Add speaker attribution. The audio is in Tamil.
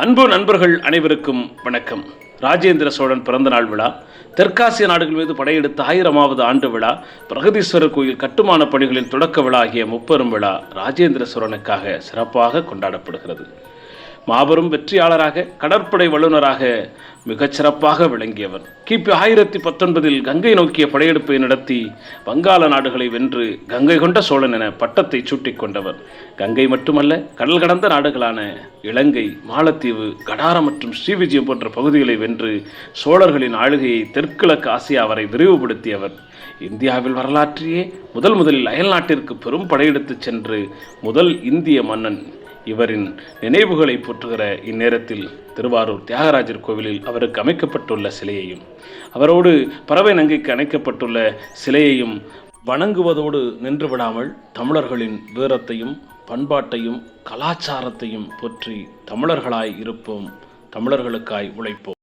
Speaker 1: அன்பு நண்பர்கள் அனைவருக்கும் வணக்கம். ராஜேந்திர சோழன் பிறந்த நாள் விழா தெற்காசிய நாடுகள் மீது படையெடுத்த ஆயிரமாவது ஆண்டு விழா பிரகதீஸ்வரர் கோயில் கட்டுமான பணிகளின் தொடக்க விழா ஆகிய முப்பெரும் விழா ராஜேந்திர சோழனுக்காக சிறப்பாக கொண்டாடப்படுகிறது. மாபெரும் வெற்றியாளராக கடற்படை வல்லுநராக மிகச்சிறப்பாக விளங்கியவர். கிபி ஆயிரத்தி பத்தொன்பதில் கங்கை நோக்கிய படையெடுப்பை நடத்தி வங்காள நாடுகளை வென்று கங்கை கொண்ட சோழன் என பட்டத்தை சூட்டிக் கொண்டவர் கங்கை மட்டுமல்ல கடல் கடந்த நாடுகளான இலங்கை மாலத்தீவு கடாரம் மற்றும் ஸ்ரீவிஜயம் போன்ற பகுதிகளை வென்று சோழர்களின் ஆளுகையை தெற்கிழக்கு ஆசியா வரை விரிவுபடுத்தியவர். இந்தியாவில் வரலாற்றையே முதல் முதலில் அயல்நாட்டிற்கு பெரும் படையெடுத்துச் சென்று முதல் இந்திய மன்னன். இவரின் நினைவுகளை போற்றுகிற இந்நேரத்தில் திருவாரூர் தியாகராஜர் கோவிலில் அவருக்கு அமைக்கப்பட்டுள்ள சிலையையும் அவரோடு பறவை நங்கைக்கு அணைக்கப்பட்டுள்ள சிலையையும் வணங்குவதோடு நின்று விடாமல் தமிழர்களின் வீரத்தையும் பண்பாட்டையும் கலாச்சாரத்தையும் போற்றி தமிழர்களாய் இருப்போம் தமிழர்களுக்காய் உழைப்போம்.